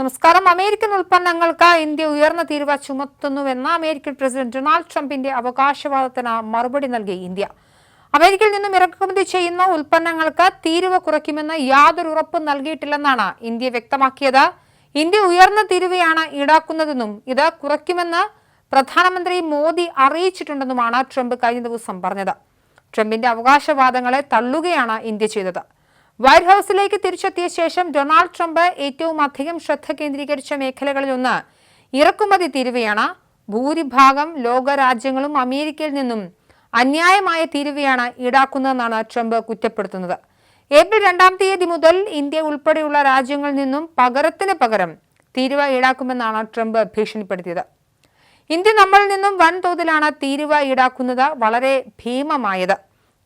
നമസ്കാരം. അമേരിക്കൻ ഉൽപ്പന്നങ്ങൾക്ക് ഇന്ത്യ ഉയർന്ന തീരുവ ചുമത്തുന്നുവെന്ന അമേരിക്കൻ പ്രസിഡന്റ് ഡൊണാൾഡ് ട്രംപിന്റെ അവകാശവാദത്തിന് മറുപടി നൽകി ഇന്ത്യ. അമേരിക്കയിൽ നിന്നും ഇറക്കുമതി ചെയ്യുന്ന ഉൽപ്പന്നങ്ങൾക്ക് തീരുവ കുറയ്ക്കുമെന്ന് യാതൊരു ഉറപ്പും നൽകിയിട്ടില്ലെന്നാണ് ഇന്ത്യ വ്യക്തമാക്കിയത്. ഇന്ത്യ ഉയർന്ന തീരുവയാണ് ഈടാക്കുന്നതെന്നും ഇത് കുറയ്ക്കുമെന്ന് പ്രധാനമന്ത്രി മോദി അറിയിച്ചിട്ടുണ്ടെന്നുമാണ് ട്രംപ് കഴിഞ്ഞ ദിവസം പറഞ്ഞത്. ട്രംപിന്റെ അവകാശവാദങ്ങളെ തള്ളുകയാണ് ഇന്ത്യ ചെയ്തത്. വൈറ്റ് ഹൌസിലേക്ക് തിരിച്ചെത്തിയ ശേഷം ഡൊണാൾഡ് ട്രംപ് ഏറ്റവും അധികം ശ്രദ്ധ കേന്ദ്രീകരിച്ച മേഖലകളിലൊന്ന് ഇറക്കുമതി തീരുവയാണ് ഭൂരിഭാഗം ലോകരാജ്യങ്ങളും അമേരിക്കയിൽ നിന്നും അന്യായമായ തീരുവയാണ് ഈടാക്കുന്നതെന്നാണ് ട്രംപ് കുറ്റപ്പെടുത്തുന്നത്. ഏപ്രിൽ രണ്ടാം തീയതി മുതൽ ഇന്ത്യ ഉൾപ്പെടെയുള്ള രാജ്യങ്ങളിൽ നിന്നും പകരത്തിന് പകരം തീരുവ ഈടാക്കുമെന്നാണ് ട്രംപ് ഭീഷണിപ്പെടുത്തിയത്. ഇന്ത്യ നമ്മളിൽ നിന്നും വൻതോതിലാണ് തീരുവ ഈടാക്കുന്നത്. വളരെ ഭീമമായത്.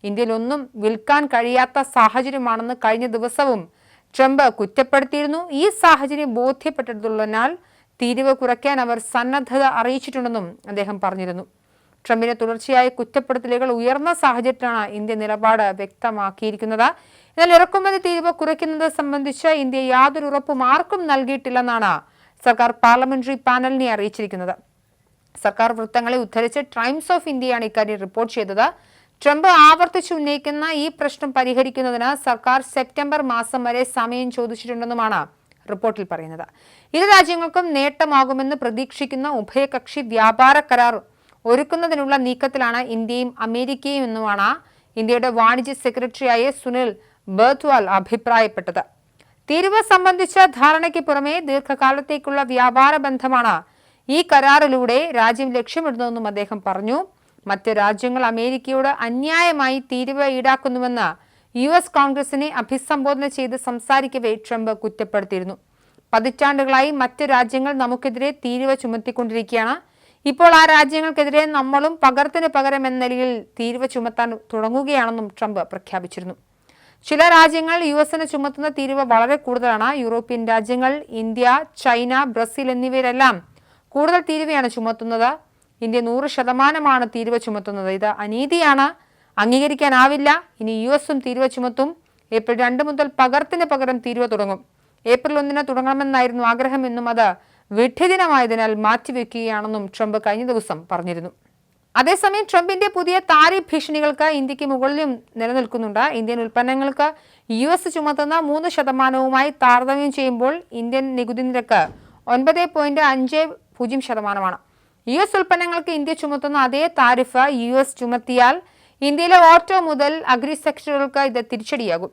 ഇന്ത്യയിൽ ഒന്നും വിൽക്കാൻ കഴിയാത്ത സാഹചര്യമാണെന്ന് കഴിഞ്ഞ ദിവസവും ട്രംപ് കുറ്റപ്പെടുത്തിയിരുന്നു. ഈ സാഹചര്യം ബോധ്യപ്പെട്ടതുള്ളതിനാൽ തീരുവ കുറയ്ക്കാൻ അവർ സന്നദ്ധത അറിയിച്ചിട്ടുണ്ടെന്നും അദ്ദേഹം പറഞ്ഞിരുന്നു. ട്രംപിന്റെ തുടർച്ചയായ കുറ്റപ്പെടുത്തലുകൾ ഉയർന്ന സാഹചര്യത്തിലാണ് ഇന്ത്യ നിലപാട് വ്യക്തമാക്കിയിരിക്കുന്നത്. എന്നാൽ ഇറക്കുമതി തീരുവ കുറയ്ക്കുന്നത് സംബന്ധിച്ച് ഇന്ത്യ യാതൊരു ഉറപ്പും ആർക്കും നൽകിയിട്ടില്ലെന്നാണ് സർക്കാർ പാർലമെന്ററി പാനലിനെ അറിയിച്ചിരിക്കുന്നത്. സർക്കാർ വൃത്തങ്ങളെ ഉദ്ധരിച്ച് ടൈംസ് ഓഫ് ഇന്ത്യയാണ് ഇക്കാര്യം റിപ്പോർട്ട് ചെയ്തത്. ട്രംപ് ആവർത്തിച്ച് ഉന്നയിക്കുന്ന ഈ പ്രശ്നം പരിഹരിക്കുന്നതിന് സർക്കാർ സെപ്റ്റംബർ മാസം വരെ സമയം ചോദിച്ചിട്ടുണ്ടെന്നുമാണ് റിപ്പോർട്ടിൽ പറയുന്നത്. ഇരു രാജ്യങ്ങൾക്കും നേട്ടമാകുമെന്ന് പ്രതീക്ഷിക്കുന്ന ഉഭയകക്ഷി വ്യാപാര കരാർ ഒരുക്കുന്നതിനുള്ള നീക്കത്തിലാണ് ഇന്ത്യയും അമേരിക്കയും എന്നുമാണ് ഇന്ത്യയുടെ വാണിജ്യ സെക്രട്ടറിയായ സുനിൽ ബർത്വാൽ അഭിപ്രായപ്പെട്ടത്. തീരുവ സംബന്ധിച്ച ധാരണയ്ക്ക് പുറമെ ദീർഘകാലത്തേക്കുള്ള വ്യാപാര ബന്ധമാണ് ഈ കരാറിലൂടെ രാജ്യം ലക്ഷ്യമിടുന്നതെന്നും അദ്ദേഹം പറഞ്ഞു. മറ്റ് രാജ്യങ്ങൾ അമേരിക്കയോട് അന്യായമായി തീരുവ ഈടാക്കുന്നുവെന്ന് യു എസ് കോൺഗ്രസിനെ അഭിസംബോധന ചെയ്ത് സംസാരിക്കവേ ട്രംപ് കുറ്റപ്പെടുത്തിയിരുന്നു. പതിറ്റാണ്ടുകളായി മറ്റ് രാജ്യങ്ങൾ നമുക്കെതിരെ തീരുവ ചുമത്തിക്കൊണ്ടിരിക്കുകയാണ്. ഇപ്പോൾ ആ രാജ്യങ്ങൾക്കെതിരെ നമ്മളും പകർത്തിന് പകരം എന്ന നിലയിൽ തീരുവ ചുമത്താൻ തുടങ്ങുകയാണെന്നും ട്രംപ് പ്രഖ്യാപിച്ചിരുന്നു. ചില രാജ്യങ്ങൾ യു എസിന് ചുമത്തുന്ന തീരുവ വളരെ കൂടുതലാണ്. യൂറോപ്യൻ രാജ്യങ്ങൾ ഇന്ത്യ ചൈന ബ്രസീൽ എന്നിവരെല്ലാം കൂടുതൽ തീരുവയാണ് ചുമത്തുന്നത്. ഇന്ത്യ നൂറ് ശതമാനമാണ് തീരുവ ചുമത്തുന്നത്. ഇത് അനീതിയാണ്. അംഗീകരിക്കാനാവില്ല. ഇനി യു എസും തീരുവ ചുമത്തും. ഏപ്രിൽ രണ്ട് മുതൽ പകർത്തിന് പകരം തീരുവ തുടങ്ങും. ഏപ്രിൽ ഒന്നിന് തുടങ്ങണമെന്നായിരുന്നു ആഗ്രഹമെന്നും അത് വിഡ്ഢിദിനമായതിനാൽ മാറ്റിവെക്കുകയാണെന്നും ട്രംപ് കഴിഞ്ഞ ദിവസം പറഞ്ഞിരുന്നു. അതേസമയം ട്രംപിന്റെ പുതിയ താരിഫ് ഭീഷണികൾക്ക് ഇന്ത്യയ്ക്ക് മുകളിലും നിലനിൽക്കുന്നുണ്ട്. ഇന്ത്യൻ ഉൽപ്പന്നങ്ങൾക്ക് യു എസ് ചുമത്തുന്ന മൂന്ന് ശതമാനവുമായി താരതമ്യം ചെയ്യുമ്പോൾ ഇന്ത്യൻ നികുതി നിരക്ക് ഒൻപത് പോയിന്റ് അഞ്ച് പൂജ്യം ശതമാനമാണ്. യു എസ് ഉൽപ്പന്നങ്ങൾക്ക് ഇന്ത്യ ചുമത്തുന്ന അതേ താരിഫ് യു എസ് ചുമത്തിയാൽ ഇന്ത്യയിലെ ഓട്ടോ മുതൽ അഗ്രി സെക്ടറുകൾക്ക് ഇത് തിരിച്ചടിയാകും.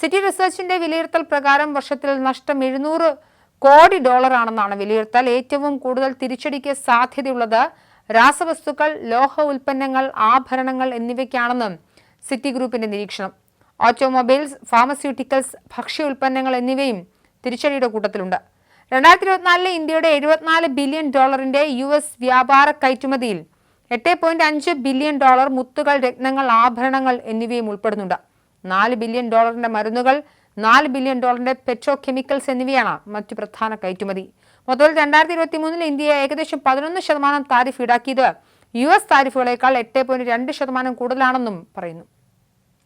സിറ്റി റിസർച്ചിന്റെ വിലയിരുത്തൽ പ്രകാരം വർഷത്തിൽ നഷ്ടം എഴുന്നൂറ് കോടി ഡോളറാണെന്നാണ് വിലയിരുത്തൽ. ഏറ്റവും കൂടുതൽ തിരിച്ചടിക്ക് സാധ്യതയുള്ളത് രാസവസ്തുക്കൾ ലോഹ ഉൽപ്പന്നങ്ങൾ ആഭരണങ്ങൾ എന്നിവയ്ക്കാണെന്നും സിറ്റി ഗ്രൂപ്പിന്റെ നിരീക്ഷണം. ഓട്ടോമൊബൈൽസ് ഫാർമസ്യൂട്ടിക്കൽസ് ഭക്ഷ്യ ഉൽപ്പന്നങ്ങൾ എന്നിവയും തിരിച്ചടിയുടെ കൂട്ടത്തിലുണ്ട്. രണ്ടായിരത്തി ഇരുപത്തിനാലിലെ ഇന്ത്യയുടെ എഴുപത്തിനാല് ബില്യൺ ഡോളറിന്റെ യു എസ് വ്യാപാര കയറ്റുമതിയിൽ എട്ട് പോയിന്റ് അഞ്ച് ബില്യൺ ഡോളർ മുത്തുകൾ രത്നങ്ങൾ ആഭരണങ്ങൾ എന്നിവയും ഉൾപ്പെടുന്നുണ്ട്. നാല് ബില്യൺ ഡോളറിന്റെ മരുന്നുകൾ നാല് ബില്യൺ ഡോളറിന്റെ പെട്രോ കെമിക്കൽസ് എന്നിവയാണ് മറ്റു പ്രധാന കയറ്റുമതി. മൊത്തത്തിൽ രണ്ടായിരത്തി ഇരുപത്തി മൂന്നിൽ ഇന്ത്യ ഏകദേശം പതിനൊന്ന് ശതമാനം താരിഫ് ഈടാക്കിയത് യു എസ് താരിഫുകളേക്കാൾ എട്ട് പോയിന്റ് രണ്ട് ശതമാനം കൂടുതലാണെന്നും പറയുന്നു.